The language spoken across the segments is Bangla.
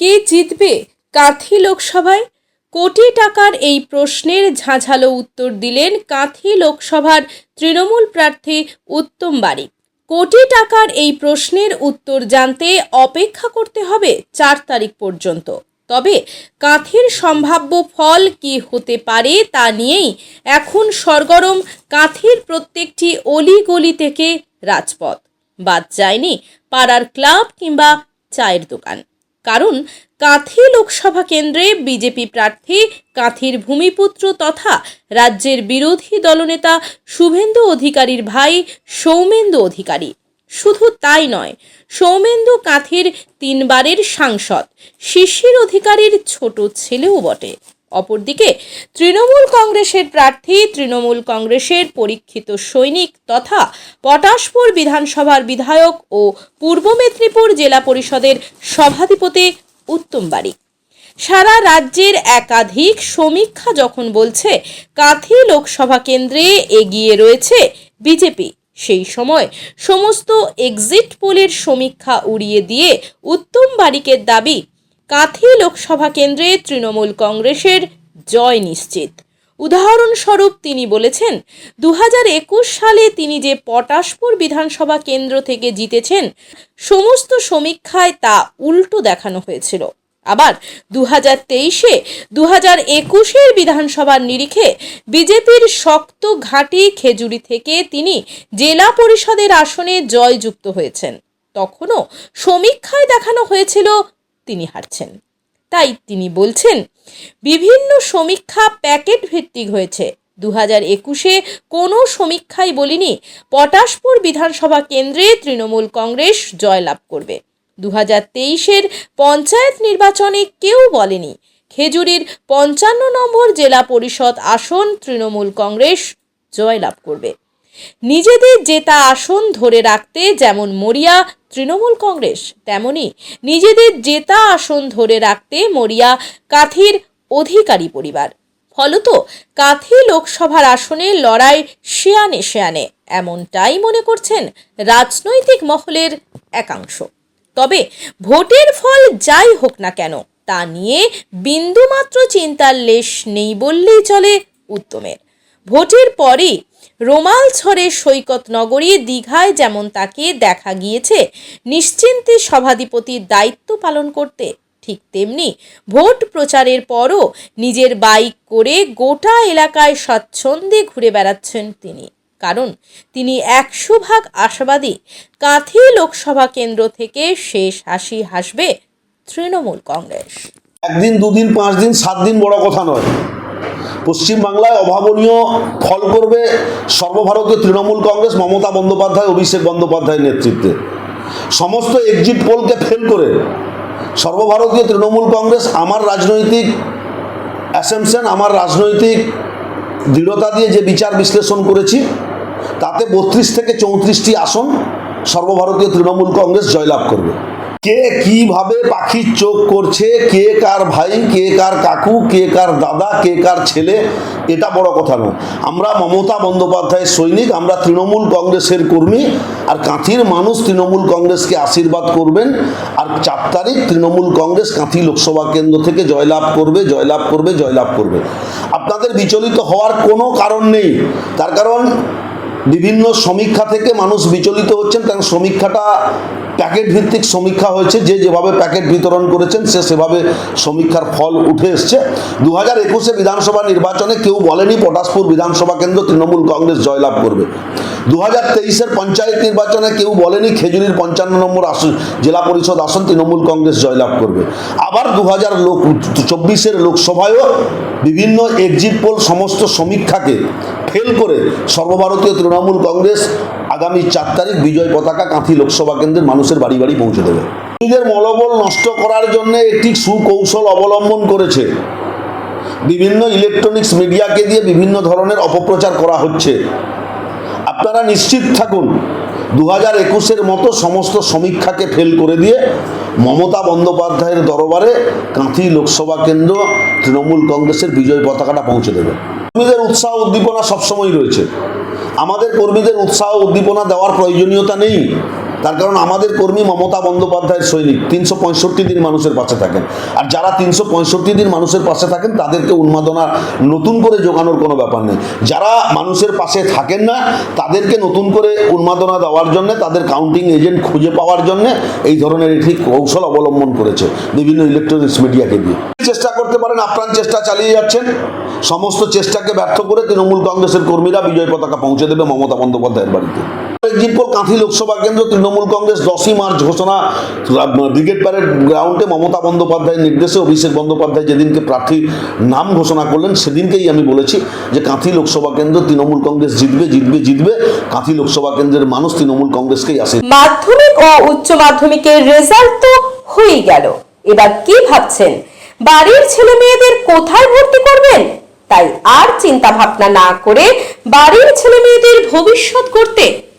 কে জিতবে কাঁথি লোকসভায়? কোটি টাকার এই প্রশ্নের ঝাঁঝালো উত্তর দিলেন কাঁথি লোকসভার তৃণমূল প্রার্থী উত্তম বারিক। কোটি টাকার এই প্রশ্নের উত্তর জানতে অপেক্ষা করতে হবে চার তারিখ পর্যন্ত। তবে কাঁথির সম্ভাব্য ফল কি হতে পারে তা নিয়েই এখন সরগরম কাঁথির প্রত্যেকটি অলিগলি থেকে রাজপথ। বাদ যায়নি পাড়ার ক্লাব কিংবা চায়ের দোকান। কারণ কাঁথি লোকসভা কেন্দ্রে বিজেপি প্রার্থী, কাঁথির ভূমিপুত্র তথা রাজ্যের বিরোধী দলনেতা শুভেন্দু অধিকারীর ভাই সৌমেন্দু অধিকারী শুধু তাই নয়, সৌমেন্দু কাঁথির তিনবারের সাংসদ, শিশির অধিকারীর ছোট ছেলেও বটে। অপরদিকে, তৃণমূল কংগ্রেসের প্রার্থী, তৃণমূল কংগ্রেসের পরীক্ষিত সৈনিক তথা পটাশপুর বিধানসভার বিধায়ক ও পূর্ব মেদিনীপুর জেলা পরিষদের সভাধিপতি উত্তম বারিক। সারা রাজ্যের একাধিক সমীক্ষা যখন বলছে, কাঁথি লোকসভা কেন্দ্রে এগিয়ে রয়েছে বিজেপি। সেই সময় সমস্ত এক্সিট পোলের সমীক্ষা উড়িয়ে দিয়ে উত্তম বারিকের দাবি, কাঁথি লোকসভা কেন্দ্রে তৃণমূল কংগ্রেসের জয় নিশ্চিত। উদাহরণস্বরূপ তিনি বলেছেন দু হাজার একুশ সালে তিনি যে পটাশপুর বিধানসভা কেন্দ্র থেকে জিতেছেন, সমস্ত সমীক্ষায় তা উল্টো দেখানো হয়েছিল। আবার দু হাজার তেইশে দু হাজার একুশের বিধানসভার নিরিখে বিজেপির শক্ত ঘাঁটি খেজুরি থেকে তিনি জেলা পরিষদের আসনে জয়যুক্ত হয়েছেন। তখনও সমীক্ষায় দেখানো হয়েছিল তিনি হারছেন। তাই তিনি বলছেন, বিভিন্ন সমীক্ষা প্যাকেট ভিত্তিক হয়েছে। দু হাজার একুশে কোনো সমীক্ষাই বলিনি, পটাশপুর বিধানসভা কেন্দ্রে তৃণমূল কংগ্রেস জয়লাভ করবে। দু হাজার তেইশের পঞ্চায়েত নির্বাচনে কেউ বলেনি। খেজুরির পঞ্চান্ন নম্বর জেলা পরিষদ আসন তৃণমূল কংগ্রেস জয়লাভ করবে। নিজেদের জেতা আসন ধরে রাখতে যেমন মরিয়া তৃণমূল কংগ্রেস, তেমনি নিজেদের জেতা আসন ধরে রাখতে মরিয়া কাথির অধিকারী পরিবার। ফলত কাথি লোকসভার আসনে লড়াই শেয়ানে শেয়ানে এমনটাই মনে করছেন রাজনৈতিক মহলের একাংশ। তবে ভোটের ফল যাই হোক না কেন, তা নিয়ে বিন্দুমাত্র চিন্তার লেশ নেই বললেই চলে উত্তমের। ভোটের পরই রোমাল ছড়ে সৈকত নগরী দীঘায় যেমন তাকে দেখা গিয়েছে, নিশ্চিন্তে সভাধিপতির দায়িত্ব পালন করতে, ঠিক তেমনি ভোট প্রচারের পরও নিজের বাইক করে গোটা এলাকায় স্বচ্ছন্দে ঘুরে বেড়াচ্ছেন তিনি। কারণ তিনি একশো ভাগ আশাবাদী কাঁথি লোকসভা কেন্দ্র থেকে শেষ হাসি হাসবে তৃণমূল কংগ্রেস। একদিন, দুদিন পাঁচ দিন সাত দিন বড় কথা নয়। পশ্চিমবাংলায় অভাবনীয় ফল করবে সর্বভারতীয় তৃণমূল কংগ্রেস মমতা বন্দ্যোপাধ্যায়, অভিষেক বন্দ্যোপাধ্যায়ের নেতৃত্বে। সমস্ত এক্সিট পোলকে ফেল করে সর্বভারতীয় তৃণমূল কংগ্রেস আমার রাজনৈতিক অ্যাসেমশন আমার রাজনৈতিক দৃঢ়তা দিয়ে যে বিচার বিশ্লেষণ করেছি তাতে বত্রিশ থেকে চৌত্রিশটি আসন সর্বভারতীয় তৃণমূল কংগ্রেস জয়লাভ করবে। কে কীভাবে পাখির চোখ করছে, কে কার ভাই, কে কার কাকু, কে কার দাদা, কে কার ছেলে, এটা বড় কথা নয়। আমরা মমতা বন্দ্যোপাধ্যায়ের সৈনিক, আমরা তৃণমূল কংগ্রেসের কর্মী, আর কাঁথির মানুষ তৃণমূল কংগ্রেসকে আশীর্বাদ করবেন, আর চার তারিখ তৃণমূল কংগ্রেস কাঁথি লোকসভা কেন্দ্র থেকে জয়লাভ করবে জয়লাভ করবে জয়লাভ করবে। আপনাদের বিচলিত হওয়ার কোনো কারণ নেই। তার কারণ বিভিন্ন সমীক্ষা থেকে মানুষ বিচলিত হচ্ছেন, কারণ সমীক্ষাটা প্যাকেট ভিত্তিক সমীক্ষা হয়েছে। যে যেভাবে প্যাকেট বিতরণ করেছেন, সে সেভাবে সমীক্ষার ফল উঠে এসছে। দু হাজার একুশে বিধানসভা নির্বাচনে কেউ বলেনি পটাশপুর বিধানসভা কেন্দ্র তৃণমূল কংগ্রেস জয়লাভ করবে। দু হাজার তেইশের পঞ্চায়েত নির্বাচনে কেউ বলেনি খেজুরির পঞ্চান্ন নম্বর আসন, জেলা পরিষদ আসন তৃণমূল কংগ্রেস জয়লাভ করবে। আবার দু হাজার লোক, চব্বিশের লোকসভায়ও বিভিন্ন এক্সিট পোল সমস্ত সমীক্ষাকে ফেল করে সর্বভারতীয় তৃণমূল কংগ্রেস আগামী চার তারিখ বিজয় পতাকা কাঁথি লোকসভা কেন্দ্রের মানুষের বাড়ি বাড়ি পৌঁছে দেবে। নিজেদের মনোবল নষ্ট করার জন্য একটি সুকৌশল অবলম্বন করেছে। বিভিন্ন ইলেকট্রনিক্স মিডিয়াকে দিয়ে বিভিন্ন ধরনের অপপ্রচার করা হচ্ছে। আপনারা নিশ্চিত থাকুন দু হাজার একুশের মতো সমস্ত সমীক্ষাকে ফেল করে দিয়ে মমতা বন্দ্যোপাধ্যায়ের দরবারে কাঁথি লোকসভা কেন্দ্র তৃণমূল কংগ্রেসের বিজয় পতাকাটা পৌঁছে দেবে। কর্মীদের উৎসাহ উদ্দীপনা সবসময় রয়েছে। আমাদের কর্মীদের উৎসাহ উদ্দীপনা দেওয়ার প্রয়োজনীয়তা নেই। তার কারণ আমাদের কর্মী মমতা বন্দ্যোপাধ্যায়ের সৈনিক, তিনশো পঁয়ষট্টি দিন মানুষের পাশে থাকেন। আর যারা তিনশো পঁয়ষট্টি দিন মানুষের পাশে থাকেন, তাদেরকে উন্মাদনা নতুন করে যোগানোর কোনো ব্যাপার নেই। যারা মানুষের পাশে থাকেন না, তাদেরকে নতুন করে উন্মাদনা দেওয়ার জন্য, তাদের কাউন্টিং এজেন্ট খুঁজে পাওয়ার জন্য এই ধরনের একটি কৌশল অবলম্বন করেছে বিভিন্ন ইলেকট্রনিক্স মিডিয়াকে দিয়ে। চেষ্টা করতে পারেন, আপ্রাণ চেষ্টা চালিয়ে যাচ্ছেন। সমস্ত চেষ্টাকে ব্যর্থ করে তৃণমূল কংগ্রেসের কর্মীরা বিজয় পতাকা পৌঁছে দেবে মমতা বন্দ্যোপাধ্যায়ের বাড়িতে। জিতপুর কাঁথি লোকসভা কেন্দ্র, তৃণমূল কংগ্রেস দশই মার্চ ঘোষণা। ব্রিগেড প্যারেড গ্রাউন্ডে মমতা বন্দ্যোপাধ্যায়ের নির্দেশে অভিষেক বন্দ্যোপাধ্যায় যেদিনকে নাম ঘোষণা করলেন, সেদিনকেই আমি বলেছি যে কাঁথি লোকসভা কেন্দ্র তৃণমূল কংগ্রেস জিতবে জিতবে জিতবে। কাঁথি লোকসভা কেন্দ্রের মানুষ তৃণমূল কংগ্রেসকেই আসে। মাধ্যমিক ও উচ্চ মাধ্যমিকের রেজাল্ট তো হয়েই গেল। এবার কি ভাবছেন? বাড়ির ছেলে মেয়েদের কোথায় ভর্তি করবেন? তাই আর চিন্তা ভাবনা না করে বাড়ির ছেলে মেয়েদের ভবিষ্যৎ করতে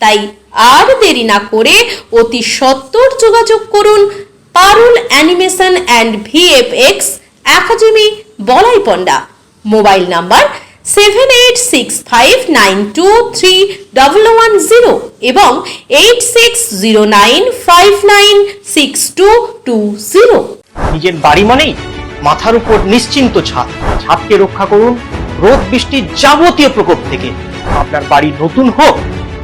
তাই আর দেরি না করে অতি সত্বর যোগাযোগ করুন Parul animation and VFX academy Balai Panda mobile number seven eight six five nine two three double one zero এবং eight six zero nine five nine six two two zero. নিজের বাড়ি মানেই মাথার উপর নিশ্চিন্ত ছাদ। ছাদকে রক্ষা করুন রোদ বৃষ্টির যাবতীয় প্রকোপ থেকে। আপনার বাড়ি নতুন হোক